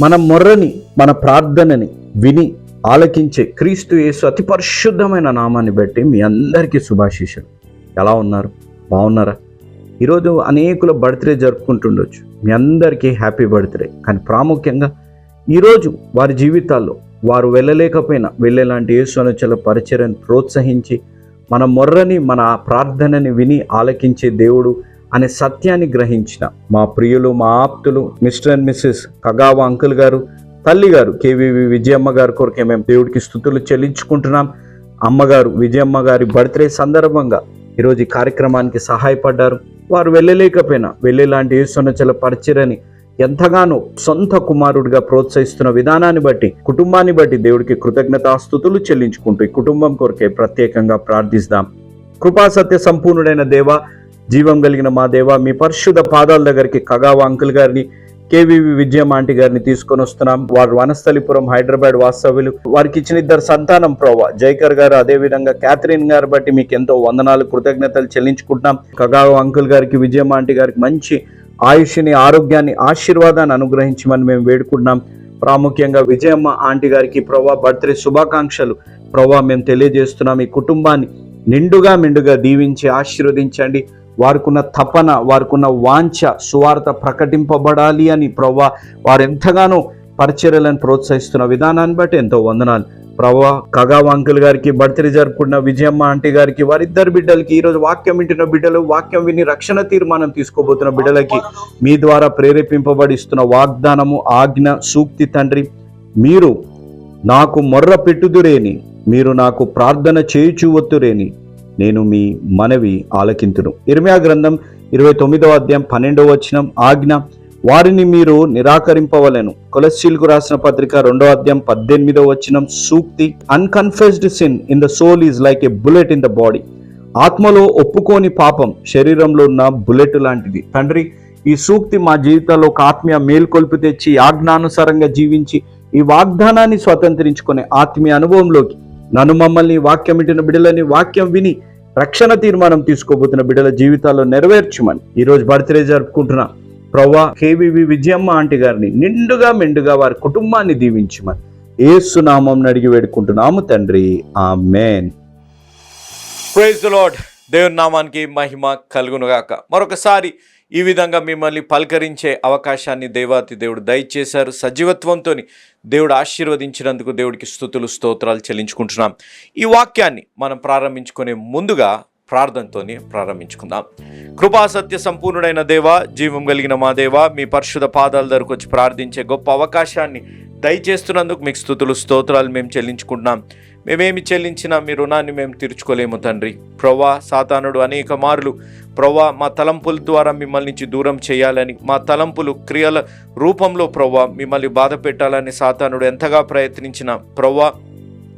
మన మొర్రని మన ప్రార్థనని విని ఆలకించే క్రీస్తు యేసు అతి పరిశుద్ధమైన నామాన్ని బట్టి మీ అందరికీ శుభాశీషలు ఎలా ఉన్నారు? బాగున్నారా? ఈరోజు అనేకుల బర్త్డే జరుపుకుంటుండొచ్చు. మీ అందరికీ హ్యాపీ బర్త్డే. కానీ ప్రాముఖ్యంగా ఈరోజు వారి జీవితాల్లో వారు వెళ్ళలేకపోయినా వెళ్ళేలాంటి యేసు అనుచల పరిచయను ప్రోత్సహించి మన మొర్రని మన ప్రార్థనని విని ఆలకించే దేవుడు అనే సత్యాన్ని గ్రహించిన మా ప్రియులు మా ఆప్తులు మిస్టర్ అండ్ మిస్సెస్ కగావ అంకుల్ గారు తల్లి గారు కేవీవి విజయమ్మ గారి కొరకే మేము దేవుడికి స్థుతులు చెల్లించుకుంటున్నాం. అమ్మగారు విజయమ్మ గారి బర్త్డే సందర్భంగా ఈరోజు ఈ కార్యక్రమానికి సహాయపడ్డారు. వారు వెళ్ళలేకపోయినా వెళ్ళేలాంటి యేసునచల పరిచిరని ఎంతగానో సొంత కుమారుడిగా ప్రోత్సహిస్తున్న విధానాన్ని బట్టి కుటుంబాన్ని బట్టి దేవుడికి కృతజ్ఞతాస్థుతులు చెల్లించుకుంటూ ఈ కుటుంబం కొరకే ప్రత్యేకంగా ప్రార్థిస్తాం. కృపా సత్య సంపూర్ణుడైన దేవ జీవం కలిగిన మా దేవ మీ పరిశుద్ధ పాదాల దగ్గరికి కగావ అంకుల్ గారిని కేవీవి విజయం ఆంటీ గారిని తీసుకొని వస్తున్నాం. వారు వనస్థలిపురం హైదరాబాద్ వాస్తవ్యులు. వారికి ఇచ్చిన ఇద్దరు సంతానం ప్రోవా జైకర్ గారు అదే విధంగా క్యాథరిన్ గారు బట్టి మీకు ఎంతో వందనాలు కృతజ్ఞతలు చెల్లించుకుంటున్నాం. కగావ అంకుల్ గారికి విజయమ్మ ఆంటీ గారికి మంచి ఆయుష్ని ఆరోగ్యాన్ని ఆశీర్వాదాన్ని అనుగ్రహించమని మేము వేడుకుంటున్నాం. ప్రాముఖ్యంగా విజయమ్మ ఆంటీ గారికి ప్రభా బర్త్డే శుభాకాంక్షలు. ప్రభా మేము తెలియజేస్తున్నాం ఈ కుటుంబాన్ని నిండుగా మెండుగా దీవించి ఆశీర్వదించండి. వారికున్న తపన వారికున్న వాంఛ సువార్త ప్రకటింపబడాలి అని ప్రవ్వా వారు ఎంతగానో పరిచర్యలను ప్రోత్సహిస్తున్న విధానాన్ని బట్టి ఎంతో వందనాలు. ప్రభా కగావ అంకుల్ గారికి బర్త్డే జరుపుకున్న విజయమ్మ ఆంటీ గారికి వారిద్దరు బిడ్డలకి ఈరోజు వాక్యం వింటున్న బిడ్డలు వాక్యం విని రక్షణ తీర్మానం తీసుకోబోతున్న బిడ్డలకి మీ ద్వారా ప్రేరేపింపబడిస్తున్న వాగ్దానము ఆజ్ఞ సూక్తి తండ్రి మీరు నాకు మొర్ర పెట్టుదురేని మీరు నాకు ప్రార్థన చేయుచు వత్తురేని నేను మీ మనవి ఆలకింతును. ఇర్మియా గ్రంథం ఇరవై తొమ్మిదవ అధ్యాయం పన్నెండవ వచనం ఆజ్ఞ వారిని మీరు నిరాకరింపవలెను. కొలెస్ట్రీల్కు రాసిన పత్రిక రెండవ అధ్యాయం పద్దెనిమిదవ వచనం సూక్తి unconfessed sin in the soul is like a bullet in the body ఆత్మలో ఒప్పుకోని పాపం శరీరంలో ఉన్న బుల్లెట్ లాంటిది. తండ్రి ఈ సూక్తి మా జీవితాల్లో ఒక ఆత్మీయ మేల్కొల్పు తెచ్చి ఆజ్ఞానుసారంగా జీవించి ఈ వాగ్దానాన్ని స్వతంత్రించుకునే ఆత్మీయ అనుభవంలోకి నన్ను మమ్మల్ని వాక్యం వింటున్న బిడ్డలని వాక్యం విని రక్షణ తీర్మానం తీసుకోబోతున్న బిడ్డల జీవితాల్లో నెరవేర్చమని ఈరోజు బర్త్డే జరుపుకుంటున్నా ప్రవ్వా కేవీవి విజయమ్మ ఆంటీ గారిని నిండుగా మెండుగా వారి కుటుంబాన్ని దీవించమని ఏసునామం అడిగి వేడుకుంటున్నాము తండ్రి. ఆ మేన్ ప్రైజ్ లార్డ్. దేవుని నామానికి మహిమ కలుగునుగాక. మరొకసారి ఈ విధంగా మిమ్మల్ని పలకరించే అవకాశాన్ని దేవాతి దేవుడు దయచేశారు. సజీవత్వంతో దేవుడు ఆశీర్వదించినందుకు దేవుడికి స్థుతులు స్తోత్రాలు చెల్లించుకుంటున్నాం. ఈ వాక్యాన్ని మనం ప్రారంభించుకునే ముందుగా ప్రార్థనతోనే ప్రారంభించుకుందాం. కృపా సత్య సంపూర్ణుడైన దేవ జీవం కలిగిన మా దేవ మీ పరిశుధ పాదాల ధరకు వచ్చి ప్రార్థించే గొప్ప అవకాశాన్ని దయచేస్తున్నందుకు మీకు స్థుతులు స్తోత్రాలు మేము చెల్లించుకుంటున్నాం. మేమేమి చెల్లించినా మీ రుణాన్ని మేము తీర్చుకోలేము తండ్రి. ప్రవ్వా సాతానుడు అనేక మార్లు. ప్రవ్వా మా తలంపుల ద్వారా మిమ్మల్ని నుంచి దూరం చేయాలని మా తలంపులు క్రియల రూపంలో ప్రవ్వా మిమ్మల్ని బాధ పెట్టాలని సాతానుడు ఎంతగా ప్రయత్నించిన ప్రవ్వా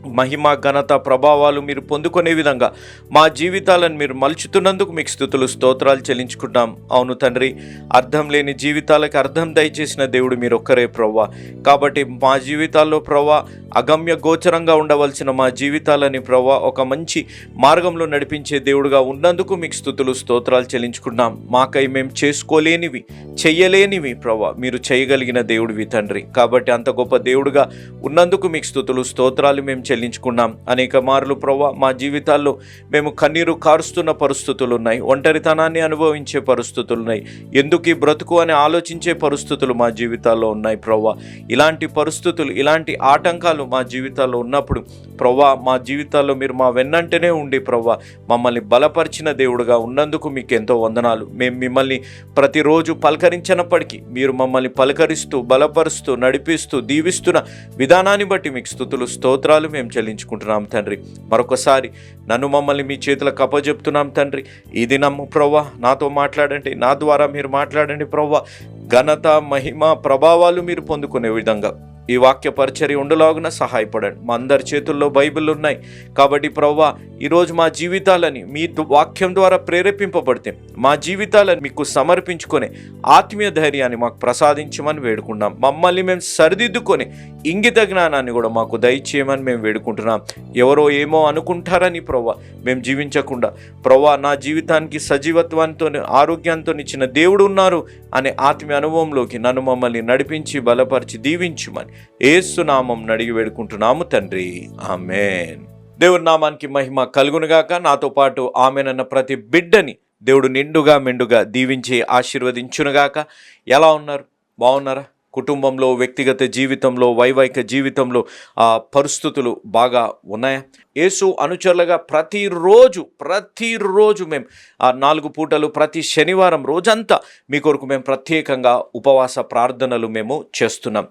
మహిమ ఘనత ప్రభావాలు మీరు పొందుకునే విధంగా మా జీవితాలను మీరు మలుచుతున్నందుకు మీకు స్థుతులు స్తోత్రాలు చెల్లించుకుంటాం అవును తండ్రి అర్థం లేని జీవితాలకు అర్థం దయచేసిన దేవుడు మీరు ఒక్కరే ప్రవ్వా. కాబట్టి మా జీవితాల్లో ప్రవ్వా అగమ్య గోచరంగా ఉండవలసిన మా జీవితాలని ప్రవ్వా ఒక మంచి మార్గంలో నడిపించే దేవుడుగా ఉన్నందుకు మీకు స్థుతులు స్తోత్రాలు చెల్లించుకుంటాం మాకై మేము చేసుకోలేనివి చెయ్యలేనివి ప్రవ్వా. మీరు చేయగలిగిన దేవుడివి తండ్రి. కాబట్టి అంత గొప్ప దేవుడుగా ఉన్నందుకు మీకు స్థుతులు స్తోత్రాలు మేము చెల్లించుకున్నాం. అనేక మార్లు ప్రవ్వా మా జీవితాల్లో మేము కన్నీరు కారుస్తున్న పరిస్థితులు ఉన్నాయి ఒంటరితనాన్ని అనుభవించే పరిస్థితులు ఉన్నాయి ఎందుకు ఈ బ్రతుకు అని ఆలోచించే పరిస్థితులు మా జీవితాల్లో ఉన్నాయి ప్రవ్వా. ఇలాంటి పరిస్థితులు ఇలాంటి ఆటంకాలు మా జీవితాల్లో ఉన్నప్పుడు ప్రవ్వా మా జీవితాల్లో మీరు మా వెన్నంటనే ఉండి ప్రవ్వా మమ్మల్ని బలపరిచిన దేవుడుగా ఉన్నందుకు మీకు ఎంతో వందనాలు. మేము మిమ్మల్ని ప్రతిరోజు పలకరించినప్పటికీ మీరు మమ్మల్ని పలకరిస్తూ బలపరుస్తూ నడిపిస్తూ దీవిస్తున్న విధానాన్ని బట్టి మీకు స్థుతులు స్తోత్రాలు మేము చెల్లించుకుంటున్నాం తండ్రి. మరొకసారి నన్ను మమ్మల్ని మీ చేతులకు అప్పచెప్తున్నాం తండ్రి. ఇది నమ్ము ప్రవ్వా నాతో మాట్లాడండి. నా ద్వారా మీరు మాట్లాడండి ప్రవ్వా. ఘనత మహిమ ప్రభావాలు మీరు పొందుకునే విధంగా. ఈ వాక్య పరిచర్య ఉండలాగున సహాయపడండి. మా అందరి చేతుల్లో బైబిల్ ఉన్నాయి కాబట్టి ప్రవ్వా ఈరోజు మా జీవితాలని మీ వాక్యం ద్వారా ప్రేరేపింపబడితే మా జీవితాలను మీకు సమర్పించుకొని ఆత్మీయ ధైర్యాన్ని మాకు ప్రసాదించమని వేడుకున్నాం మమ్మల్ని మేము సరిదిద్దుకొని ఇంగిత జ్ఞానాన్ని కూడా మాకు దయచేయమని మేము వేడుకుంటున్నాం. ఎవరో ఏమో అనుకుంటారని ప్రవ్వా మేము జీవించకుండా ప్రవ్వా నా జీవితానికి సజీవత్వంతో ఆరోగ్యంతో ఇచ్చిన దేవుడు ఉన్నారు అనే ఆత్మీయ అనుభవంలోకి నన్ను మమ్మల్ని నడిపించి బలపరిచి దీవించుమని ఏసునామం నడిగి వేడుకుంటున్నాము తండ్రి. ఆమెన్. దేవుడి నామానికి మహిమ కలుగునుగాక. నాతో పాటు ఆమెనన్న ప్రతి బిడ్డని దేవుడు నిండుగా మెండుగా దీవించి ఆశీర్వదించునుగాక. ఎలా ఉన్నారు? బాగున్నారా? కుటుంబంలో వ్యక్తిగత జీవితంలో వైవాహిక జీవితంలో ఆ పరిస్థితులు బాగా ఉన్నాయా? యేసు అనుచరులుగా ప్రతిరోజు ప్రతిరోజు మేము ఆ నాలుగు పూటలు ప్రతి శనివారం రోజంతా మీ కొరకు మేము ప్రత్యేకంగా ఉపవాస ప్రార్థనలు మేము చేస్తున్నాం.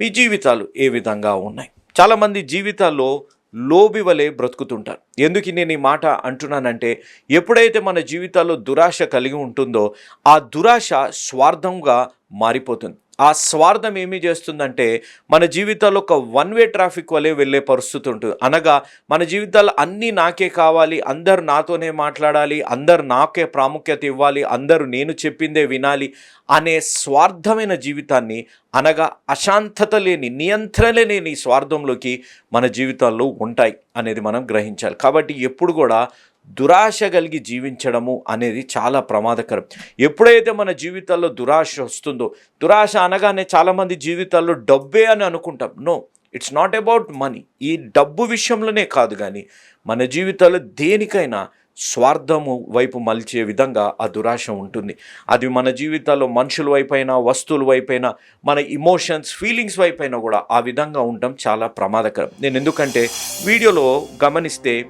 మీ జీవితాలు ఏ విధంగా ఉన్నాయి? చాలామంది జీవితాల్లో లోబి వలె బ్రతుకుతుంటారు. ఎందుకు నేను ఈ మాట అంటున్నానంటే ఎప్పుడైతే మన జీవితాల్లో దురాశ కలిగి ఉంటుందో ఆ దురాశ స్వార్థంగా మారిపోతుంది. ఆ స్వార్థం ఏమి చేస్తుందంటే మన జీవితాల్లో ఒక వన్ వే ట్రాఫిక్ వలె వెళ్ళే పరిస్థితి ఉంటుంది. అనగా మన జీవితాలు అన్నీ నాకే కావాలి అందరు నాతోనే మాట్లాడాలి అందరు నాకే ప్రాముఖ్యత ఇవ్వాలి అందరూ నేను చెప్పిందే వినాలి అనే స్వార్థమైన జీవితాన్ని అనగా అశాంతత లేని నియంత్రణ లేని స్వార్థంలోకి మన జీవితాల్లో ఉంటాయి అనేది మనం గ్రహించాలి. కాబట్టి ఎప్పుడు కూడా దురాశ కలిగి జీవించడము అనేది చాలా ప్రమాదకరం. ఎప్పుడైతే మన జీవితాల్లో దురాశ వస్తుందో దురాశ అనగానే చాలామంది జీవితాల్లో డబ్బే అని అనుకుంటాం. No it's not about money. ఈ డబ్బు విషయంలోనే కాదు కానీ మన జీవితాల్లో దేనికైనా స్వార్థము వైపు మలిచే విధంగా ఆ దురాశ ఉంటుంది. అది మన జీవితాల్లో మనుషుల వైపైనా వస్తువుల వైపైనా మన ఇమోషన్స్ ఫీలింగ్స్ వైపైనా కూడా ఆ విధంగా ఉండటం చాలా ప్రమాదకరం. నేను ఎందుకంటే వీడియోలో గమనిస్తే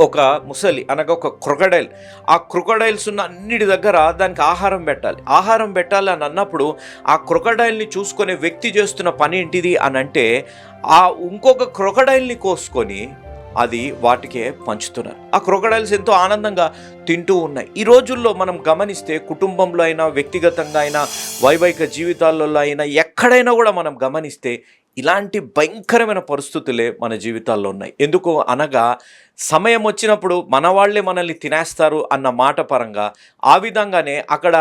ఒక ముసలి అనగా ఒక క్రొకడైల్. ఆ క్రొకడైల్స్ ఉన్న అన్నిటి దగ్గర దానికి ఆహారం పెట్టాలి. ఆహారం పెట్టాలి అని అన్నప్పుడు ఆ క్రొకడైల్ని చూసుకునే వ్యక్తి చేస్తున్న పని ఏంటిది అని అంటే ఆ ఇంకొక క్రొకడైల్ని కోసుకొని అది వాటికే పంచుతున్నారు. ఆ క్రొకడైల్స్ ఎంతో ఆనందంగా తింటూ ఉన్నాయి. ఈ రోజుల్లో మనం గమనిస్తే కుటుంబంలో అయినా వ్యక్తిగతంగా అయినా వైవాహిక జీవితాలలో అయినా ఎక్కడైనా కూడా మనం గమనిస్తే ఇలాంటి భయంకరమైన పరిస్థితులే మన జీవితాల్లో ఉన్నాయి. ఎందుకు అనగా సమయం వచ్చినప్పుడు మన వాళ్ళే మనల్ని తినేస్తారు అన్న మాట పరంగా ఆ విధంగానే అక్కడ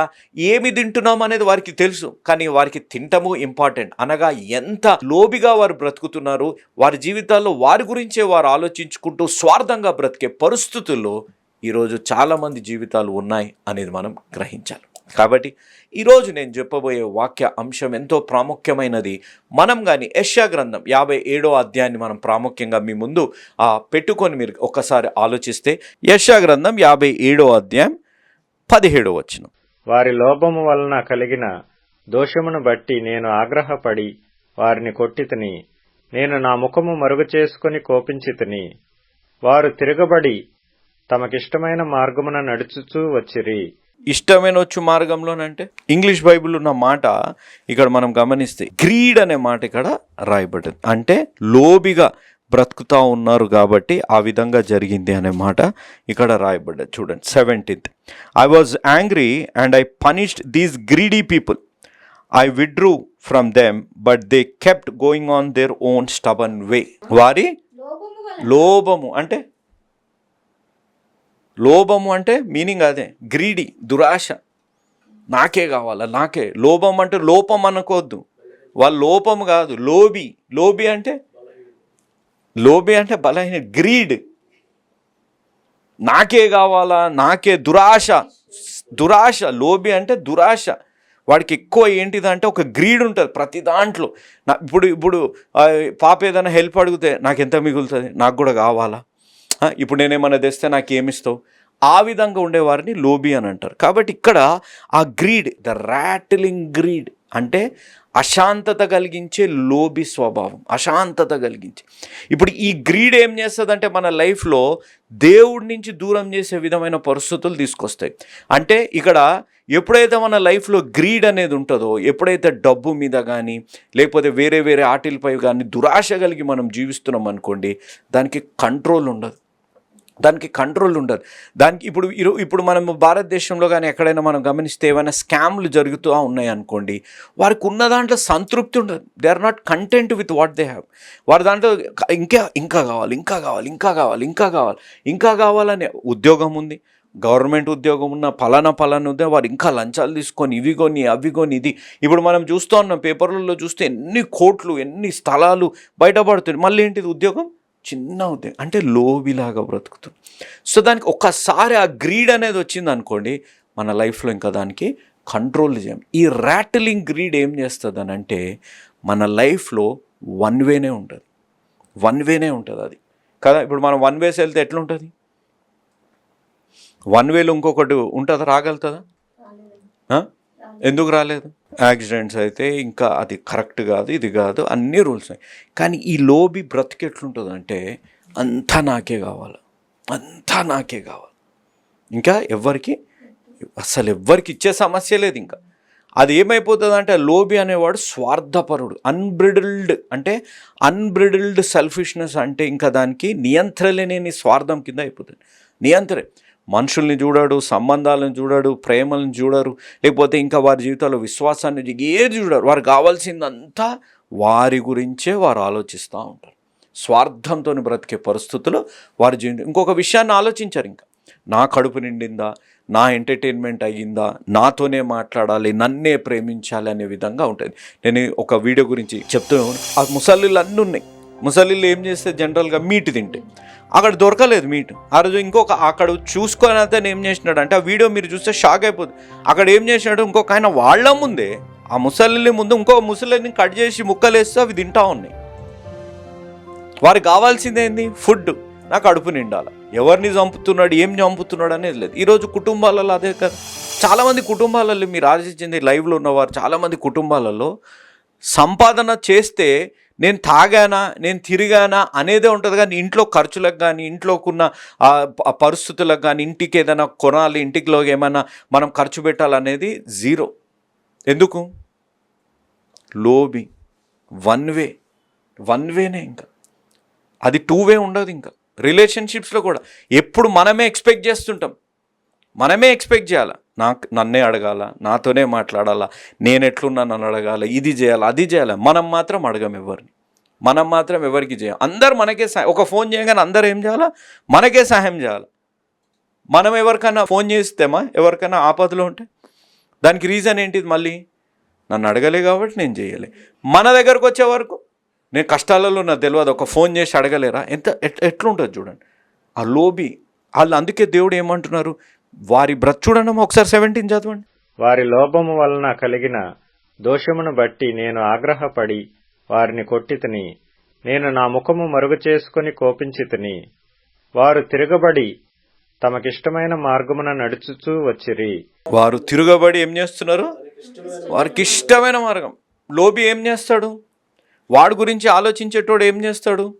ఏమి తింటున్నాం అనేది వారికి తెలుసు. కానీ వారికి తింటము ఇంపార్టెంట్ అనగా ఎంత లోబిగా వారు బ్రతుకుతున్నారు వారి జీవితాల్లో వారి గురించే వారు ఆలోచించుకుంటూ స్వార్థంగా బ్రతికే పరిస్థితుల్లో ఈరోజు చాలామంది జీవితాలు ఉన్నాయి అనేది మనం గ్రహించాలి. కాబట్టి ఈరోజు నేను చెప్పబోయే వాక్య అంశం ఎంతో ప్రాముఖ్యమైనది. మనం కానీ యశ్యా గ్రంథం యాభై ఏడో అధ్యాయాన్ని మనం ప్రాముఖ్యంగా మీ ముందు ఆ, పెట్టుకొని మీరు ఒకసారి ఆలోచిస్తే యశ్యా గ్రంథం యాభై ఏడో అధ్యాయం పదిహేడో వచ్చిన వారి లోపము వలన కలిగిన దోషమును బట్టి నేను ఆగ్రహపడి వారిని కొట్టితిని నేను నా ముఖము మరుగు చేసుకుని కోపించితిని వారు తిరగబడి తమకిష్టమైన మార్గమున నడుచుచూ వచ్చిరి. ఇష్టమైన వచ్చు మార్గంలోనంటే ఇంగ్లీష్ బైబిల్ ఉన్న మాట ఇక్కడ మనం గమనిస్తే గ్రీడ్ అనే మాట ఇక్కడ రాయబడింది అంటే లోబిగా బ్రతుకుతా ఉన్నారు కాబట్టి ఆ విధంగా జరిగింది అనే మాట ఇక్కడ రాయబడ్డది. చూడండి seventeenth I was angry and I punished these greedy people I withdrew from them but they kept going on their own stubborn way వారి లోభము అంటే లోభము అంటే మీనింగ్ అదే గ్రీడీ దురాశ. నాకే కావాలా? నాకే. లోభం అంటే లోపం అనుకోవద్దు. వాళ్ళ లోపం కాదు లోబి లోబి అంటే లోబి అంటే బలహీన గ్రీడ్. నాకే కావాలా? నాకే దురాశ. దురాశ లోబి అంటే దురాశ. వాడికి ఎక్కువ ఏంటిదంటే ఒక గ్రీడ్ ఉంటుంది ప్రతి దాంట్లో. నా ఇప్పుడు ఇప్పుడు పాప ఏదైనా హెల్ప్ అడిగితే నాకు ఎంత మిగులుతుంది? నాకు కూడా కావాలా? ఇప్పుడు నేనేమన్నా తెస్తే నాకు ఏమిస్తావు ఆ విధంగా ఉండేవారిని లోబి అని అంటారు. కాబట్టి ఇక్కడ ఆ గ్రీడ్ ద ర్యాటిలింగ్ గ్రీడ్ అంటే అశాంతత కలిగించే లోబి స్వభావం అశాంతత కలిగించే. ఇప్పుడు ఈ గ్రీడ్ ఏం చేస్తుందంటే మన లైఫ్లో దేవుడి నుంచి దూరం చేసే విధమైన పరిస్థితులు తీసుకొస్తాయి. అంటే ఇక్కడ ఎప్పుడైతే మన లైఫ్లో గ్రీడ్ అనేది ఉంటుందో ఎప్పుడైతే డబ్బు మీద కానీ లేకపోతే వేరే వేరే ఆటిలపై కానీ దురాశ కలిగి మనం జీవిస్తున్నాం అనుకోండి దానికి కంట్రోల్ ఉండదు. దానికి కంట్రోల్ ఉండదు. దానికి ఇప్పుడు ఇప్పుడు మనం భారతదేశంలో కానీ ఎక్కడైనా మనం గమనిస్తే ఏమైనా స్కామ్లు జరుగుతూ ఉన్నాయి అనుకోండి వారికి ఉన్న దాంట్లో సంతృప్తి ఉండదు. They are not content with what they have వారి దాంట్లో ఇంకా ఇంకా కావాలి ఇంకా కావాలి ఇంకా కావాలి ఇంకా కావాలి ఇంకా కావాలనే ఉద్యోగం ఉంది. గవర్నమెంట్ ఉద్యోగం ఉన్న ఫలానా ఫలానా ఉద్యోగం వారు ఇంకా లంచాలు తీసుకొని ఇవి కొని అవి కొని ఇది. ఇప్పుడు మనం చూస్తూ ఉన్నాం పేపర్లలో చూస్తే ఎన్ని కోట్లు ఎన్ని స్థలాలు బయటపడుతుంది మళ్ళీ ఏంటిది ఉద్యోగం? చిన్న ఉద్యోగం అంటే లోబిలాగా బ్రతుకుతుంది. సో దానికి ఒక్కసారి ఆ గ్రీడ్ అనేది వచ్చింది అనుకోండి మన లైఫ్లో ఇంకా దానికి కంట్రోల్ చేయం. ఈ ర్యాటిలింగ్ గ్రీడ్ ఏం చేస్తుంది అని అంటే మన లైఫ్లో వన్ వేనే ఉంటుంది. వన్ వేనే ఉంటుంది అది. కదా ఇప్పుడు మనం వన్ వేస్ వెళ్తే ఎట్లుంటుంది? వన్ వేలో ఇంకొకటి ఉంటుందా రాగలుగుతుందా? ఎందుకు రాలేదు? యాక్సిడెంట్స్ అయితే ఇంకా అది కరెక్ట్ కాదు ఇది కాదు అన్ని రూల్స్ ఉన్నాయి. కానీ ఈ లోబి బ్రతికి ఎట్లుంటుందంటే అంతా నాకే కావాలి. అంతా నాకే కావాలి. ఇంకా ఎవరికి అసలు ఎవ్వరికి ఇచ్చే సమస్య లేదు ఇంకా. అది ఏమైపోతుంది అంటే లోబి అనేవాడు స్వార్థపరుడు అన్బ్రిడిల్డ్ అంటే అన్బ్రిడిల్డ్ సెల్ఫిష్నెస్ అంటే ఇంకా దానికి నియంత్రలేని స్వార్థం కింద అయిపోతుంది. నియంత్రణ మనుషుల్ని చూడడు సంబంధాలను చూడడు ప్రేమలను చూడరు లేకపోతే ఇంకా వారి జీవితంలో విశ్వాసాన్ని ఏది చూడరు? వారు కావాల్సిందంతా వారి గురించే వారు ఆలోచిస్తూ ఉంటారు. స్వార్థంతో బ్రతికే పరిస్థితులు వారి జీవితం ఇంకొక విషయాన్ని ఆలోచించారు ఇంకా. నా కడుపు నిండిందా? నా ఎంటర్టైన్మెంట్ అయ్యిందా? నాతోనే మాట్లాడాలి నన్నే ప్రేమించాలి అనే విధంగా ఉంటుంది. నేను ఒక వీడియో గురించి చెప్తూ ఆ ముసళ్ళు అన్నీ ఉన్నాయి. ముసలిళ్ళు ఏం చేస్తే జనరల్గా మీట్ తింటే. అక్కడ దొరకలేదు మీట్. ఆ రోజు ఇంకొక అక్కడ చూసుకొని అతను ఏం చేసినాడు అంటే ఆ వీడియో మీరు చూస్తే షాక్ అయిపోతుంది అక్కడ ఏం చేసినాడు ఇంకొక ఆయన వాళ్ళ ముందే ఆ ముసలిని ముందు ఇంకో ముసలిని కట్ చేసి ముక్కలేస్తే అవి తింటా ఉన్నాయి. వారికి కావాల్సింది ఏంది? ఫుడ్. నాకు కడుపు నిండాలి. ఎవరిని చంపుతున్నాడు ఏం చంపుతున్నాడు అనేది లేదు. ఈరోజు కుటుంబాలలో అదే కదా. చాలామంది కుటుంబాలలో మీరు ఆలోచించింది లైవ్లో ఉన్నవారు చాలామంది కుటుంబాలలో సంపాదన చేస్తే నేను తాగానా నేను తిరిగానా అనేదే ఉంటుంది. కానీ ఇంట్లో ఖర్చులకు కానీ ఇంట్లోకున్న ఆ పరిస్థితులకు కానీ ఇంటికి ఏదైనా కొనాలి ఇంటికిలో ఏమైనా మనం ఖర్చు పెట్టాలనేది జీరో. ఎందుకు? లోబి. One way. వన్ వేనే ఇంకా. అది టూ వే ఉండదు ఇంకా. రిలేషన్షిప్స్లో కూడా. ఎప్పుడు మనమే ఎక్స్పెక్ట్ చేస్తుంటాం. మనమే ఎక్స్పెక్ట్ చేయాలా? నాకు నన్నే అడగాల? నాతోనే మాట్లాడాలా? నేను ఎట్లున్నా నన్ను అడగాల? ఇది చేయాలి? అది చేయాలి? మనం మాత్రం అడగం ఎవరిని. మనం మాత్రం ఎవరికి చేయం? అందరు మనకే సహాయం. ఒక ఫోన్ చేయగానే అందరు ఏం చేయాలా? మనకే సహాయం చేయాలి? మనం ఎవరికైనా ఫోన్ చేస్తేమా ఎవరికైనా ఆపదలో ఉంటే? దానికి రీజన్ ఏంటిది మళ్ళీ? నన్ను అడగలే కాబట్టి నేను చేయలే. మన దగ్గరకు వచ్చే వరకు? నేను కష్టాలలో నాకు తెలియదు. ఒక ఫోన్ చేసి అడగలేరా? ఎంత ఎట్ ఎట్లుంటుంది చూడండి. ఆ లోబి వాళ్ళు అందుకే దేవుడు ఏమంటున్నారు? వారి బ్రత్ చూడండి అమ్మా, ఒకసారి సెవెంటీన్ చదవండి. వారి లోపము వలన కలిగిన దోషమును బట్టి నేను ఆగ్రహపడి వారిని కొట్టితిని నేను నా ముఖము మరుగు చేసుకుని కోపించితిని వారు తిరగబడి తమకిష్టమైన మార్గమున నడుచుచూ వచ్చిరి. వారు తిరుగబడి ఏం చేస్తున్నారు? వారికి ఇష్టమైన మార్గం. లోబి ఏం చేస్తాడు? వాడి గురించి ఆలోచించేటోడు ఏం చేస్తాడు?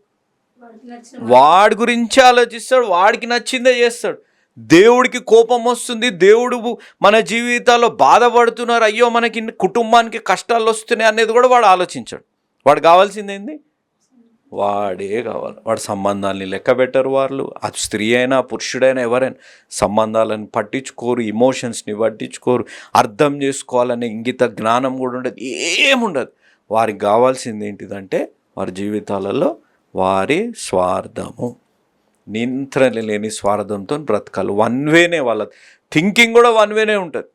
వాడి గురించి ఆలోచిస్తాడు వాడికి నచ్చిందే చేస్తాడు. దేవుడికి కోపం వస్తుంది దేవుడు మన జీవితాల్లో బాధపడుతున్నారు అయ్యో మనకి కుటుంబానికి కష్టాలు వస్తున్నాయి అనేది కూడా వాడు ఆలోచించాడు. వాడు కావాల్సింది ఏంది? వాడే కావాలి. వాడు సంబంధాలని లెక్క పెట్టరు వాళ్ళు. అది స్త్రీ అయినా పురుషుడైనా ఎవరైనా సంబంధాలను పట్టించుకోరు ఇమోషన్స్ని పట్టించుకోరు అర్థం చేసుకోవాలనే ఇంగిత జ్ఞానం కూడా ఉండదు ఏముండదు. వారికి కావాల్సింది ఏంటిదంటే వారి జీవితాలలో వారి స్వార్థము. నియంత్రణ లేని స్వార్థంతో బ్రతకాలి. వన్ వేనే వాళ్ళ థింకింగ్ కూడా వన్ వేనే ఉంటుంది.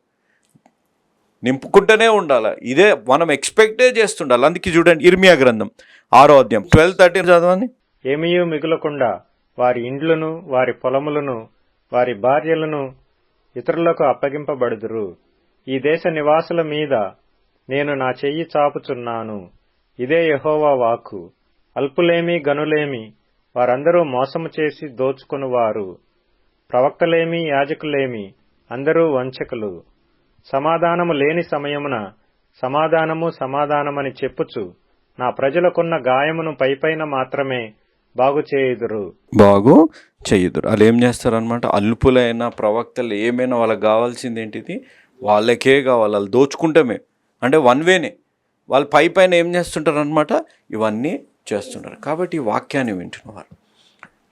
నింపుకుంటూనే ఉండాలి. ఇదే మనం ఎక్స్పెక్టే చేస్తుండాలి. అందుకే చూడండి ఇర్మియా గ్రంథం ఆరో అధ్యాయం ట్వెల్వ్ థర్టీన్ చదవండి. ఏమీయూ మిగులకుండా వారి ఇండ్లను వారి పొలములను వారి భార్యలను ఇతరులకు అప్పగింపబడుదురు. ఈ దేశ నివాసుల మీద నేను నా చెయ్యి చాపుచున్నాను. ఇదే యహోవా వాక్కు. అల్పులేమి గనులేమి వారందరూ మోసము చేసి దోచుకొనువారు. ప్రవక్తలేమి యాజకులేమి అందరూ వంచకులు. సమాధానము లేని సమయమున సమాధానము సమాధానమని చెప్పుచు నా ప్రజలకున్న గాయమును పైపైన మాత్రమే బాగు చేయుదురు. బాగు చేయుదురు. వాళ్ళు ఏం చేస్తారనమాట అల్పులైన ప్రవక్తలు ఏమైనా వాళ్ళకి కావాల్సింది ఏంటిది వాళ్ళకే కావాలి. వాళ్ళు దోచుకుంటామే అంటే వన్ వేనే. వాళ్ళు పై పైన ఏం చేస్తుంటారనమాట ఇవన్నీ చేస్తున్నారు కాబట్టి ఈ వాక్యాన్ని వింటున్నవారు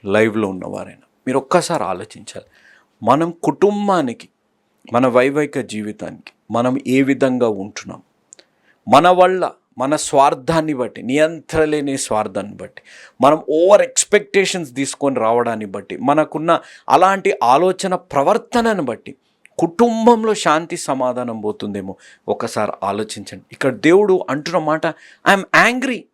లైవ్లో ఉన్నవారైనా మీరు ఒక్కసారి ఆలోచించాలి. మనం కుటుంబానికి మన వైవైక జీవితానికి మనం ఏ విధంగా ఉంటున్నాం? మన వల్ల మన స్వార్థాన్ని బట్టి నియంత్రలేని స్వార్థాన్ని బట్టి మనం ఓవర్ ఎక్స్పెక్టేషన్స్ తీసుకొని రావడాన్ని బట్టి మనకున్న అలాంటి ఆలోచన ప్రవర్తనను బట్టి కుటుంబంలో శాంతి సమాధానం పోతుందేమో ఒకసారి ఆలోచించండి. ఇక్కడ దేవుడు అంటున్న మాట I'm angry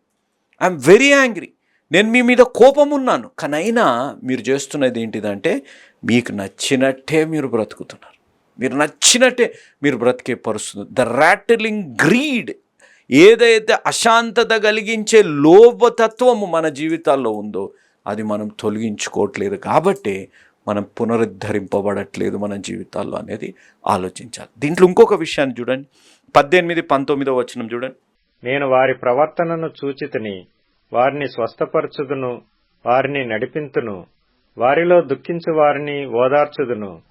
I'm very angry. నేను మీ మీద కోపం ఉన్నాను. కానీ అయినా మీరు చేస్తున్నది ఏంటిదంటే మీకు నచ్చినట్టే మీరు బ్రతుకుతున్నారు. మీరు నచ్చినట్టే మీరు బ్రతికే పరుస్తుంది ద ర్యాటలింగ్ గ్రీడ్ ఏదైతే అశాంతత కలిగించే లోభతత్వము మన జీవితాల్లో ఉందో అది మనం తొలగించుకోవట్లేదు కాబట్టి మనం పునరుద్ధరింపబడట్లేదు మన జీవితాల్లో అనేది ఆలోచించాలి. దీంట్లో ఇంకొక విషయాన్ని చూడండి. పద్దెనిమిది పంతొమ్మిదో వచనం చూడండి. నేను వారి ప్రవర్తనను చూచితిని వారిని స్వస్థపరచుదును వారిని నడిపింతును వారిలో దుఃఖించు వారిని ఓదార్చుదును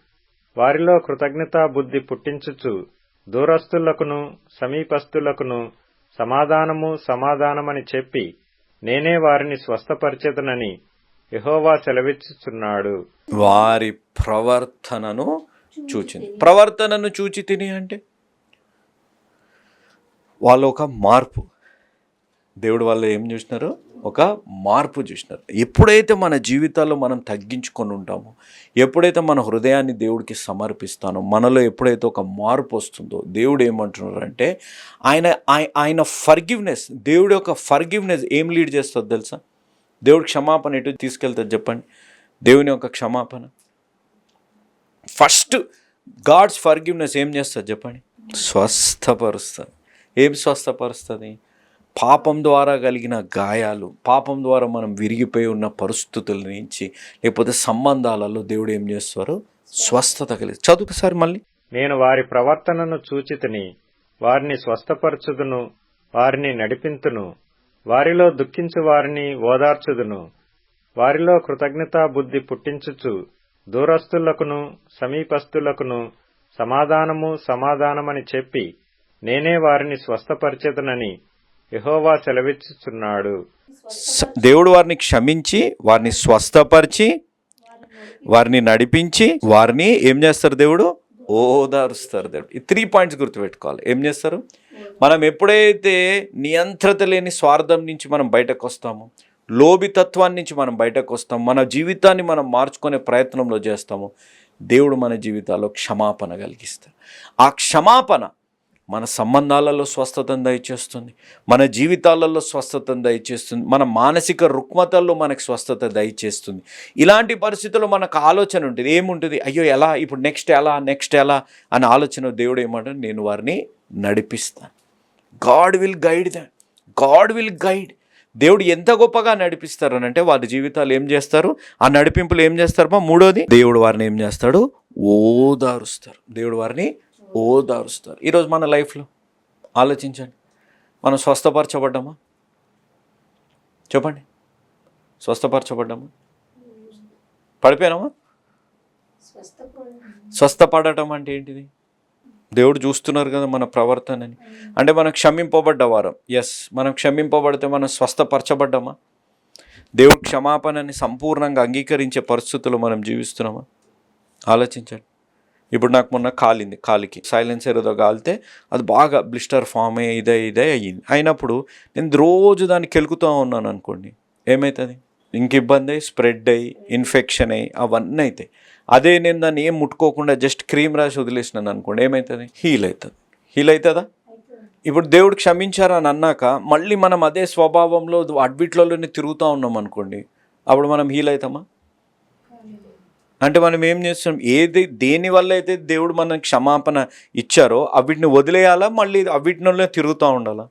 వారిలో కృతజ్ఞతా బుద్ధి పుట్టించుచు దూరస్తులకును సమీపస్థులకును సమాధానము సమాధానమని చెప్పి నేనే వారిని స్వస్థపరిచెదనని యహోవా సెలవిచ్చుచున్నాడు. వారి ప్రవర్తనను చూచింది. ప్రవర్తనను చూచి తిని అంటే? వాళ్ళు ఒక మార్పు. దేవుడు వాళ్ళు ఏం చూసినారు? ఒక మార్పు చూసినారు. ఎప్పుడైతే మన జీవితాల్లో మనం తగ్గించుకొని ఉంటామో ఎప్పుడైతే మన హృదయాన్ని దేవుడికి సమర్పిస్తానో మనలో ఎప్పుడైతే ఒక మార్పు వస్తుందో దేవుడు ఏమంటున్నారు అంటే ఆయన ఆయన ఫర్గివ్నెస్ దేవుడి యొక్క ఫర్గివ్నెస్ ఏం లీడ్ చేస్తుంది తెలుసా? దేవుడు క్షమాపణ ఎటు తీసుకెళ్తుంది చెప్పండి? దేవుని యొక్క క్షమాపణ. ఫస్ట్ గాడ్స్ ఫర్గివ్నెస్ ఏం చేస్తుంది చెప్పండి? స్వస్థపరుస్తుంది ఏం స్వస్థపరుస్తుంది? పాపం ద్వారా కలిగిన గాయాలు పాపం ద్వారా మనం విరిగిపోయి ఉన్న పరిస్థితుల నుంచి లేకపోతే సంబంధాలలో దేవుడు ఏం చేస్తారు? స్వస్థత కలిగి చదువుకసారి మళ్ళీ. నేను వారి ప్రవర్తనను చూచితిని వారిని స్వస్థపరచుదును వారిని నడిపింతును వారిలో దుఃఖించు వారిని ఓదార్చుదును వారిలో కృతజ్ఞతా బుద్ధి పుట్టించుచు దూరస్తులకును సమీపస్తులకును సమాధానము సమాధానమని చెప్పి నేనే వారిని స్వస్థపరిచేతనని యహోవా సెలవిచ్చుచున్నాడు. దేవుడు వారిని క్షమించి వారిని స్వస్థపరిచి వారిని నడిపించి వారిని ఏం చేస్తారు దేవుడు? ఓదారుస్తారు దేవుడు. ఈ త్రీ పాయింట్స్ గుర్తుపెట్టుకోవాలి. ఏం చేస్తారు? మనం ఎప్పుడైతే నియంత్రత లేని స్వార్థం నుంచి మనం బయటకు వస్తామో లోభితత్వాన్ని నుంచి మనం బయటకు వస్తాం మన జీవితాన్ని మనం మార్చుకునే ప్రయత్నంలో చేస్తాము దేవుడు మన జీవితాల్లో క్షమాపణ కలిగిస్తాడు. ఆ క్షమాపణ మన సంబంధాలలో స్వస్థతను దయచేస్తుంది. మన జీవితాలలో స్వస్థతను దయచేస్తుంది. మన మానసిక రుగ్మతల్లో మనకు స్వస్థత దయచేస్తుంది. ఇలాంటి పరిస్థితుల్లో మనకు ఆలోచన ఉంటుంది. ఏముంటుంది? అయ్యో ఎలా? ఇప్పుడు నెక్స్ట్ ఎలా? నెక్స్ట్ ఎలా? అనే ఆలోచన దేవుడు ఏమంటాడు? నేను వారిని నడిపిస్తాను. God will guide the God will guide. దేవుడు ఎంత గొప్పగా నడిపిస్తారు అని అంటే వారి జీవితాలు ఏం చేస్తారు? ఆ నడిపింపులు ఏం చేస్తారు? మా మూడోది దేవుడు వారిని ఏం చేస్తాడు? ఓదారుస్తారు. దేవుడు వారిని ఓదారుస్తారు. ఈరోజు మన లైఫ్లో ఆలోచించండి. మనం స్వస్థపరచబడ్డామా? చెప్పండి. స్వస్థపరచబడ్డామా? పడిపోయినామా? స్వస్థపడటం అంటే ఏంటిది? దేవుడు చూస్తున్నారు కదా మన ప్రవర్తనని. అంటే మనం క్షమింపబడ్డ వారం. ఎస్ మనం క్షమింపబడితే మనం స్వస్థపరచబడ్డామా? దేవుడు క్షమాపణని సంపూర్ణంగా అంగీకరించే పరిస్థితుల్లో మనం జీవిస్తున్నామా? ఆలోచించండి. ఇప్పుడు నాకు మొన్న కాలింది కాలికి. సైలెన్సర్ ఏదో కాలితే అది బాగా బ్లిస్టర్ ఫామ్ అయ్యి ఇదే ఇదే అయ్యింది. అయినప్పుడు నేను రోజు దాన్ని కెలుకుతూ ఉన్నాను అనుకోండి. ఏమవుతుంది ఇంక ఇబ్బంది అయ్యి స్ప్రెడ్ అయ్యి ఇన్ఫెక్షన్ అయ్యి అవన్నీ అవుతాయి అదే నేను దాన్ని ఏం ముట్టుకోకుండా జస్ట్ క్రీమ్ రాసి వదిలేసినాను అనుకోండి ఏమవుతుంది హీల్ అవుతుంది హీల్ అవుతుందా ఇప్పుడు దేవుడు క్షమించారని అన్నాక మళ్ళీ మనం అదే స్వభావంలో అడ్విట్లలోనే తిరుగుతూ ఉన్నాం అనుకోండి అప్పుడు మనం హీల్ అవుతామా? అంటే మనం ఏం చేస్తున్నాం? ఏది దేని వల్ల అయితే దేవుడు మనకి క్షమాపణ ఇచ్చారో అవిటిని వదిలేయాలా? మళ్ళీ అవిటిలో తిరుగుతూ ఉండాలా?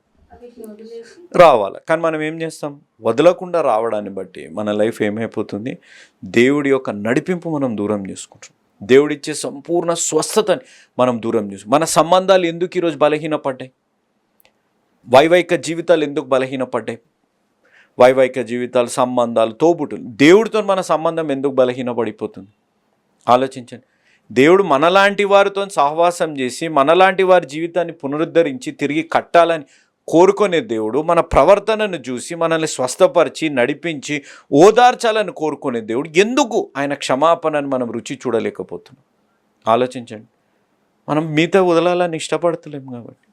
రావాలి. కానీ మనం ఏం చేస్తాం? వదలకుండా రావడాన్ని బట్టి మన లైఫ్ ఏమైపోతుంది? దేవుడి యొక్క నడిపింపు మనం దూరం చేసుకుంటాం. దేవుడిచ్చే సంపూర్ణ స్వస్థతని మనం దూరం చేసుకుంటాం. మన సంబంధాలు ఎందుకు ఈరోజు బలహీనపడ్డాయి? వైవాహిక జీవితాలు ఎందుకు బలహీనపడ్డాయి? వైవాహిక జీవితాలు సంబంధాలు తోబుటలు దేవుడితో మన సంబంధం ఎందుకు బలహీనపడిపోతుంది? ఆలోచించండి. దేవుడు మనలాంటి వారితో సహవాసం చేసి మనలాంటి వారి జీవితాన్ని పునరుద్ధరించి తిరిగి కట్టాలని కోరుకునే దేవుడు మన ప్రవర్తనను చూసి మనల్ని స్వస్థపరిచి నడిపించి ఓదార్చాలని కోరుకునే దేవుడు ఎందుకు ఆయన క్షమాపణను మనం రుచి చూడలేకపోతున్నాం? ఆలోచించండి. మనం మిగతా వదలాలని ఇష్టపడతలేము కాబట్టి.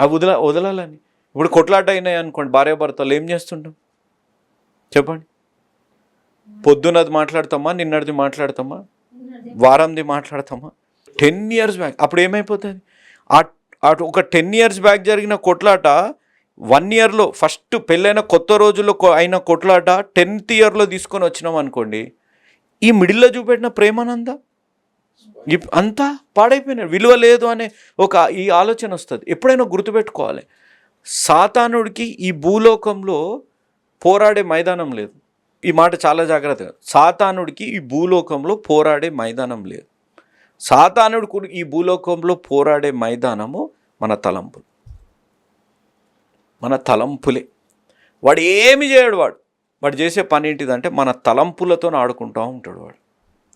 ఆ వదల వదలాలని. ఇప్పుడు కొట్లాట అయినాయి అనుకోండి భార్యాభర్తలు ఏం చేస్తుంటాం? చెప్పండి. పొద్దున్నది మాట్లాడతామా? నిన్నటిది మాట్లాడతామా? వారంది మాట్లాడతామా? టెన్ ఇయర్స్ బ్యాక్ అప్పుడు ఏమైపోతుంది? అటు ఒక టెన్ ఇయర్స్ బ్యాక్ జరిగిన కొట్లాట వన్ ఇయర్లో ఫస్ట్ పెళ్ళైన కొత్త రోజుల్లో కొ- అయిన కొట్లాట టెన్త్ ఇయర్లో తీసుకొని వచ్చినాం అనుకోండి ఈ మిడిల్లో చూపెట్టిన ప్రేమానంద ఇప్- అంతా పాడైపోయినాడు విలువ లేదు అనే ఒక ఈ ఆలోచన వస్తుంది. ఎప్పుడైనా గుర్తుపెట్టుకోవాలి. సాతానుడికి ఈ భూలోకంలో పోరాడే మైదానం లేదు. ఈ మాట చాలా జాగ్రత్తగా. సాతానుడికి ఈ భూలోకంలో పోరాడే మైదానం లేదు. సాతానుడు కూడా ఈ భూలోకంలో పోరాడే మైదానము మన తలంపులు. మన తలంపులే. వాడు ఏమి చేయడు వాడు. వాడు చేసే పని ఏంటిదంటే మన తలంపులతో ఆడుకుంటూ ఉంటాడు వాడు.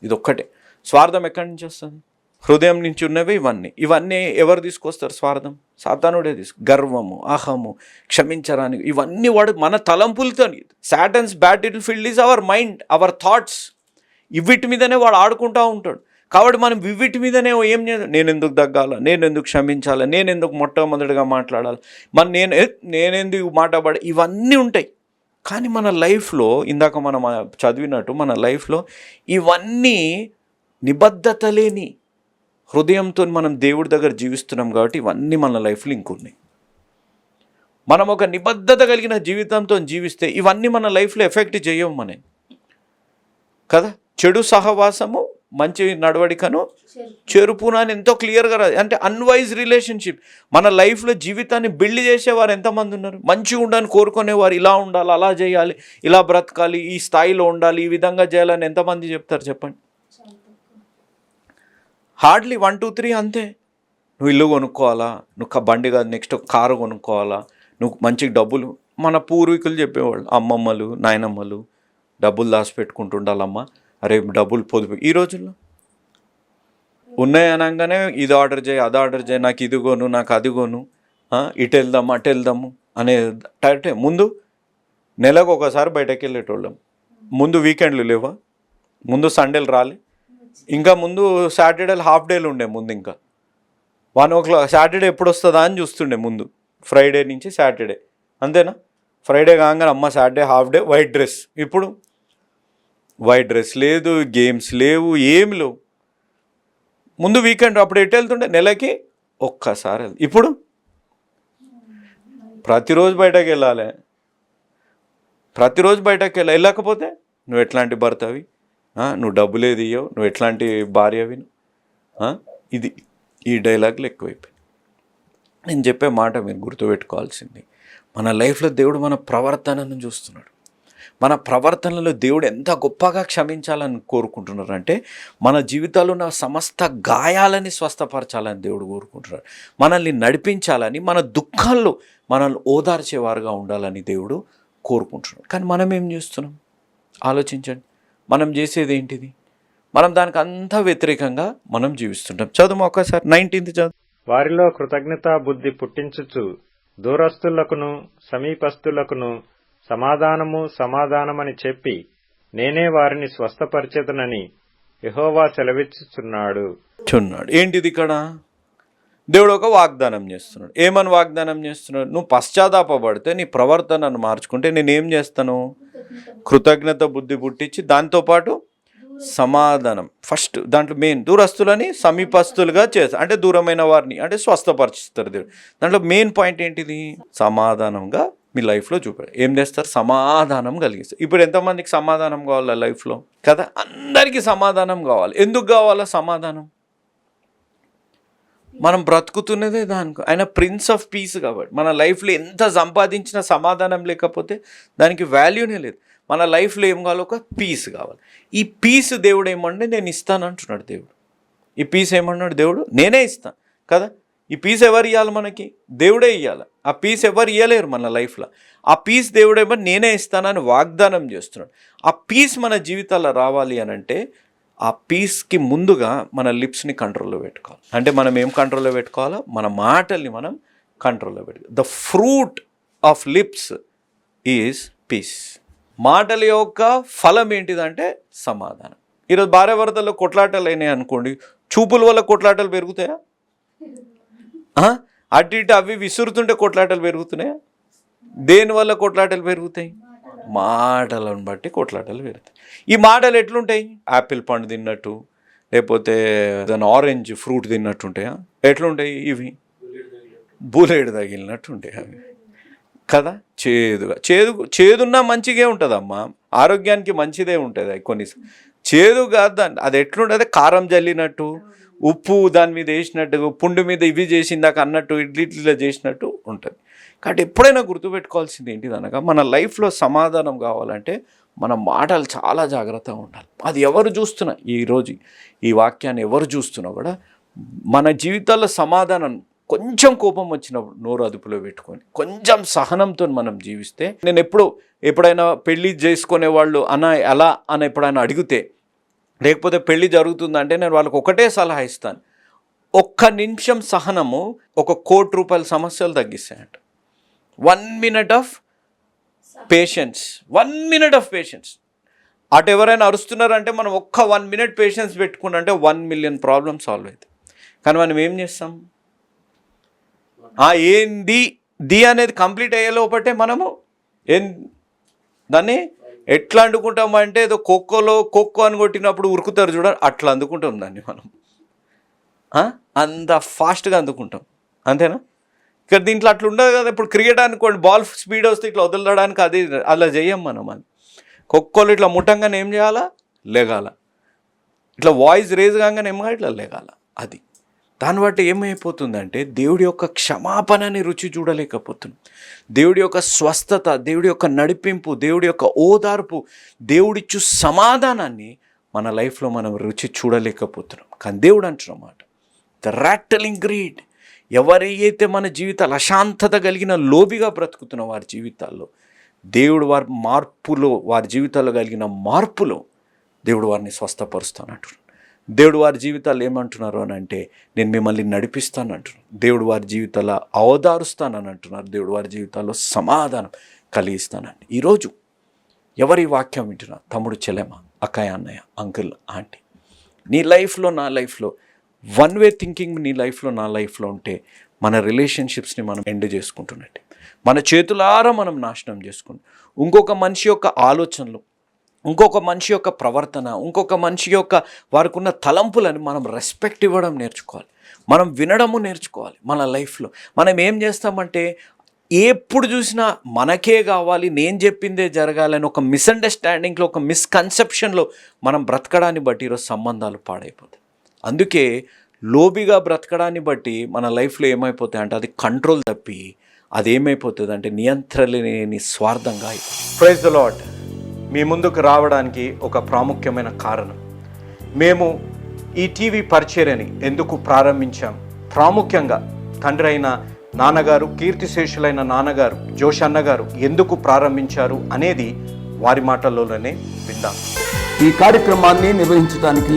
ఇది ఒక్కటే స్వార్థం ఎక్కడి నుంచి వస్తుంది? హృదయం నుంచి ఉన్నవి ఇవన్నీ. ఇవన్నీ ఎవరు తీసుకొస్తారు? స్వార్థం. సాతానుడే తీసుకు గర్వము అహము క్షమించరాని ఇవన్నీ వాడు మన తలంపులతో Satan's battlefield is our mind our thoughts. ఇవిటి మీదనే వాడు ఆడుకుంటూ ఉంటాడు. కాబట్టి మనం ఇవిటి మీదనే ఏం చేయాలి? నేను ఎందుకు తగ్గాల? నేను ఎందుకు క్షమించాలి? నేను ఎందుకు మొట్టమొదటిగా మాట్లాడాలి? మన నేను ఏ- నేనెందుకు మాట్లాడ ఇవన్నీ ఉంటాయి. కానీ మన లైఫ్లో ఇందాక మనం చదివినట్టు మన లైఫ్లో ఇవన్నీ నిబద్ధత లేని హృదయంతో మనం దేవుడి దగ్గర జీవిస్తున్నాం కాబట్టి ఇవన్నీ మన లైఫ్లో ఇంకున్నాయి. మనం ఒక నిబద్ధత కలిగిన జీవితంతో జీవిస్తే ఇవన్నీ మన లైఫ్లో ఎఫెక్ట్ చేయము మనం కదా? చెడు సహవాసము మంచి నడవడికను చెరుపున అని ఎంతో క్లియర్గా రాదు అంటే అన్వైజ్ రిలేషన్షిప్. మన లైఫ్లో జీవితాన్ని బిల్డ్ చేసేవారు ఎంతమంది ఉన్నారు? మంచిగా ఉండాలని కోరుకునేవారు ఇలా ఉండాలి అలా చేయాలి ఇలా బ్రతకాలి ఈ స్థాయిలో ఉండాలి ఈ విధంగా చేయాలని ఎంతమంది చెప్తారు చెప్పండి? హార్డ్లీ వన్ టూ త్రీ అంతే. నువ్వు ఇల్లు కొనుక్కోవాలా? నువ్వు క- బండి కాదు నెక్స్ట్ కారు కొనుక్కోవాలా? నువ్వు మంచి డబ్బులు మన పూర్వీకులు చెప్పేవాళ్ళు అమ్మమ్మలు నాయనమ్మలు డబ్బులు దాచిపెట్టుకుంటుండాలమ్మ. అరే డబ్బులు పొదుపు. ఈ రోజుల్లో ఉన్నాయి అనగానే ఇది ఆర్డర్ చేయి అది ఆర్డర్ చేయి నాకు ఇది కొను నాకు అది కొను ఇటు వెళ్దాము అటు వెళ్దాము అనే టైటే ముందు నెలకు ఒకసారి బయటకు వెళ్ళేటోళ్ళం ముందు వీకెండ్లు లేవా? ముందు సండేలు రాలే. ఇంకా ముందు సాటర్డేలు హాఫ్ డేలు ఉండే ముందు ఇంకా. వన్ ఓ క్లాక్ సాటర్డే ఎప్పుడు వస్తుందా అని చూస్తుండే ముందు. ఫ్రైడే నుంచి సాటర్డే అంతేనా? ఫ్రైడే కాగానే అమ్మ Saturday half day white dress ఇప్పుడు? వైట్ డ్రెస్ లేదు గేమ్స్ లేవు ఏమి లేవు. ముందు వీకెండ్ అప్పుడు ఎటు వెళ్తుండే? నెలకి ఒక్కసారి ఇప్పుడు? ప్రతిరోజు బయటకు వెళ్ళాలి. ప్రతిరోజు బయటకు వెళ్ళ. వెళ్ళకపోతే నువ్వు ఎట్లాంటి భర్తవి నువ్వు డబ్బులు ఏది ఇయ్యవు నువ్వు ఎట్లాంటి భార్య విను ఇది ఈ డైలాగులు ఎక్కువైపోయి. నేను చెప్పే మాట మీరు గుర్తుపెట్టుకోవాల్సింది మన లైఫ్లో దేవుడు మన ప్రవర్తనను చూస్తున్నాడు. మన ప్రవర్తనలో దేవుడు ఎంత గొప్పగా క్షమించాలని కోరుకుంటున్నారు అంటే మన జీవితాల్లో ఉన్న సమస్త గాయాలని స్వస్థపరచాలని దేవుడు కోరుకుంటున్నాడు. మనల్ని నడిపించాలని మన దుఃఖాల్లో మనల్ని ఓదార్చేవారుగా ఉండాలని దేవుడు కోరుకుంటున్నాడు. కానీ మనం ఏం చేస్తున్నాం? ఆలోచించండి. మనం చేసేది ఏంటిది మనం దానికి అంతా వ్యతిరేకంగా మనం జీవిస్తుంటాం. చదువు ఒక్కసారి నైన్టీన్త్ చదువు. వారిలో కృతజ్ఞతా బుద్ధి పుట్టించుచు దూరస్తులకును సమీపస్తులకును సమాధానము సమాధానమని చెప్పి నేనే వారిని స్వస్థపరిచేదనని యెహోవా సెలవిచ్చుచున్నాడు. చున్నాడు. ఏంటిది ఇక్కడ? దేవుడు ఒక వాగ్దానం చేస్తున్నాడు. ఏమని వాగ్దానం చేస్తున్నాడు? నువ్వు పశ్చాత్తాపడితే నీ ప్రవర్తనను మార్చుకుంటే నేనేం చేస్తాను? కృతజ్ఞత బుద్ధి పుట్టించి దాంతోపాటు సమాధానం. ఫస్ట్ దాంట్లో మెయిన్ దూరస్తులని సమీపస్తులుగా చేస్తారు. అంటే దూరమైన వారిని అంటే స్వస్థపరుస్తారు దేవుడు. దాంట్లో మెయిన్ పాయింట్ ఏంటిది? సమాధానంగా మీ లైఫ్లో చూపారు ఏం చేస్తారు? సమాధానం కలిగిస్తారు. ఇప్పుడు ఎంతమందికి సమాధానం కావాలా లైఫ్లో కదా అందరికీ సమాధానం కావాలి. ఎందుకు కావాలా? సమాధానం. మనం బ్రతుకుతున్నదే దానికి ఆయన ప్రిన్స్ ఆఫ్ పీస్ కాబట్టి మన లైఫ్లో ఎంత సంపాదించిన సమాధానం లేకపోతే దానికి వాల్యూనే లేదు. మన లైఫ్లో ఏం కావాలి? ఒక పీస్ కావాలి. ఈ పీస్ దేవుడు ఏమంటే నేను ఇస్తాను అంటున్నాడు దేవుడు. ఈ పీస్ ఏమన్నాడు దేవుడు? నేనే ఇస్తాను కదా? ఈ పీస్ ఎవరు ఇవ్వాలి మనకి? దేవుడే ఇవ్వాలి ఆ పీస్ ఎవరు ఇవ్వలేరు మన లైఫ్లో. ఆ పీస్ దేవుడేమో నేనే ఇస్తానని వాగ్దానం చేస్తున్నాడు. ఆ పీస్ మన జీవితాల్లో రావాలి అని అంటే ఆ పీస్కి ముందుగా మన లిప్స్ని కంట్రోల్లో పెట్టుకోవాలి. అంటే మనం ఏం కంట్రోల్లో పెట్టుకోవాలో? మన మాటల్ని మనం కంట్రోల్లో పెట్టుకో the fruit of lips is peace మాటల యొక్క ఫలం ఏంటిదంటే సమాధానం. ఈరోజు భార్యాభర్తల్లో కొట్లాటలు అయినాయి అనుకోండి చూపుల వల్ల కొట్లాటలు పెరుగుతాయా? అటు ఇటు అవి విసురుతుంటే కొట్లాటలు పెరుగుతున్నాయా? దేని వల్ల కొట్లాటలు పెరుగుతాయి? మాటలను బట్టి కొట్లాటలు పెడతాయి ఈ మాటలు ఎట్లుంటాయి? యాపిల్ పండు తిన్నట్టు లేకపోతే దాని ఆరెంజ్ ఫ్రూట్ తిన్నట్టు ఉంటాయా ఎట్లుంటాయి ఇవి? బులెడ్ తగిలినట్టు ఉంటాయి అవి. కదా? చేదుగా. చేదు చేదున్నా మంచిగా ఉంటుందమ్మా. ఆరోగ్యానికి మంచిదే ఉంటుంది అది కొన్ని చేదు కాదు దాన్ని అది ఎట్లుంటుంది? కారం జల్లినట్టు ఉప్పు దాని మీద వేసినట్టు పుండు మీద ఇవి చేసిందాక అన్నట్టు ఇడ్లీ ఇడ్లీలో చేసినట్టు ఉంటుంది. కాబట్టి ఎప్పుడైనా గుర్తుపెట్టుకోవాల్సింది ఏంటిది అనగా మన లైఫ్లో సమాధానం కావాలంటే మన మాటలు చాలా జాగ్రత్తగా ఉండాలి. అది ఎవరు చూస్తున్నా ఈరోజు ఈ వాక్యాన్ని ఎవరు చూస్తున్నా కూడా మన జీవితాల్లో సమాధానం కొంచెం కోపం వచ్చినప్పుడు నోరు అదుపులో పెట్టుకొని కొంచెం సహనంతో మనం జీవిస్తే నేను ఎప్పుడు ఎప్పుడైనా పెళ్ళి చేసుకునే వాళ్ళు అన్న ఎలా అని ఎప్పుడైనా అడిగితే లేకపోతే పెళ్ళి జరుగుతుందంటే నేను వాళ్ళకి ఒకటే సలహా ఇస్తాను. ఒక్క నిమిషం సహనము ఒక కోటి రూపాయల సమస్యలు తగ్గిస్తాయంట. One minute of patience one minute of patience అటు ఎవరైనా అరుస్తున్నారంటే మనం ఒక్క వన్ మినిట్ పేషెన్స్ పెట్టుకుంటే వన్ మిలియన్ ప్రాబ్లమ్ సాల్వ్ అవుతుంది కానీ మనం ఏం చేస్తాం? ఆ ఏంది? ది అనేది కంప్లీట్ అయ్యేలోపటే మనము ఏం దాన్ని ఎట్లా అందుకుంటాం అంటే ఏదో ఖోఖోలో ఖోఖో అని కొట్టినప్పుడు ఉరుకుతారు చూడ అట్లా అందుకుంటాం దాన్ని మనం. అంత ఫాస్ట్గా అందుకుంటాం. అంతేనా? ఇక్కడ దీంట్లో అట్లా ఉండదు కదా. ఇప్పుడు క్రికెట్ అనుకోండి బాల్ స్పీడ్ వస్తే ఇట్లా వదలడానికి అది అలా చేయం మనం అది. ఖోఖోలో ఇట్లా ముఠంగానే ఏం చేయాలా? లేగాల. ఇట్లా వాయిస్ రేజ్ కాగానే ఏమో ఇట్లా లేగాల. అది. దాన్ని బట్టి ఏమైపోతుందంటే దేవుడి యొక్క క్షమాపణని రుచి చూడలేకపోతున్నాం. దేవుడి యొక్క స్వస్థత దేవుడి యొక్క నడిపింపు దేవుడి యొక్క ఓదార్పు దేవుడిచ్చు సమాధానాన్ని మన లైఫ్లో మనం రుచి చూడలేకపోతున్నాం. కానీ దేవుడు అంటున్నమాట ద రాటలింగ్ గ్రీడ్ ఎవరైతే మన జీవితాలు అశాంతత కలిగిన లోబిగా బ్రతుకుతున్న వారి జీవితాల్లో దేవుడు వారి మార్పులో వారి జీవితాల్లో కలిగిన మార్పులో దేవుడు వారిని స్వస్థపరుస్తానంటున్నాడు. దేవుడు వారి జీవితాలు ఏమంటున్నారు అని అంటే నేను మిమ్మల్ని నడిపిస్తాను అంటున్నాను దేవుడు వారి జీవితాల అవదారుస్తానని అంటున్నారు దేవుడు వారి జీవితాల్లో సమాధానం కలిగిస్తానండి ఈరోజు ఎవరి వాక్యం వింటున్నా? తమ్ముడు చెల్లెమ అక్కయ్య అన్నయ్య అంకుల్ ఆంటీ. నీ లైఫ్లో నా లైఫ్లో వన్ వే థింకింగ్ నీ లైఫ్లో నా లైఫ్లో ఉంటే మన రిలేషన్షిప్స్ని మనం ఎండ్ చేసుకుంటున్నట్టే మన చేతులారా మనం నాశనం చేసుకుంటాం ఇంకొక మనిషి యొక్క ఆలోచనలు ఇంకొక మనిషి యొక్క ప్రవర్తన ఇంకొక మనిషి యొక్క వారికి ఉన్న తలంపులను మనం రెస్పెక్ట్ ఇవ్వడం నేర్చుకోవాలి. మనం వినడము నేర్చుకోవాలి మన లైఫ్లో. మనం ఏం చేస్తామంటే ఎప్పుడు చూసినా మనకే కావాలి నేను చెప్పిందే జరగాలని ఒక మిస్అండర్స్టాండింగ్లో ఒక మిస్కన్సెప్షన్లో మనం బ్రతకడాన్ని బట్టి ఈరోజు సంబంధాలు పాడైపోతాయి. అందుకే లోబిగా బ్రతకడాన్ని బట్టి మన లైఫ్లో ఏమైపోతాయి అంటే అది కంట్రోల్ తప్పి అది ఏమైపోతుంది అంటే నియంత్రలేని స్వార్థంగా అయిపోతుంది. ప్రైజ్ ద లాడ్ మీ ముందుకు రావడానికి ఒక ప్రాముఖ్యమైన కారణం. మేము ఈ టీవీ పరిచర్యని ఎందుకు ప్రారంభించాం? ప్రాముఖ్యంగా తండ్రి అయిన నాన్నగారు కీర్తిశేషులైన నాన్నగారు జోష్ అన్నగారు ఎందుకు ప్రారంభించారు అనేది వారి మాటల్లోనే విందాం. ఈ కార్యక్రమాన్ని నిర్వహించడానికి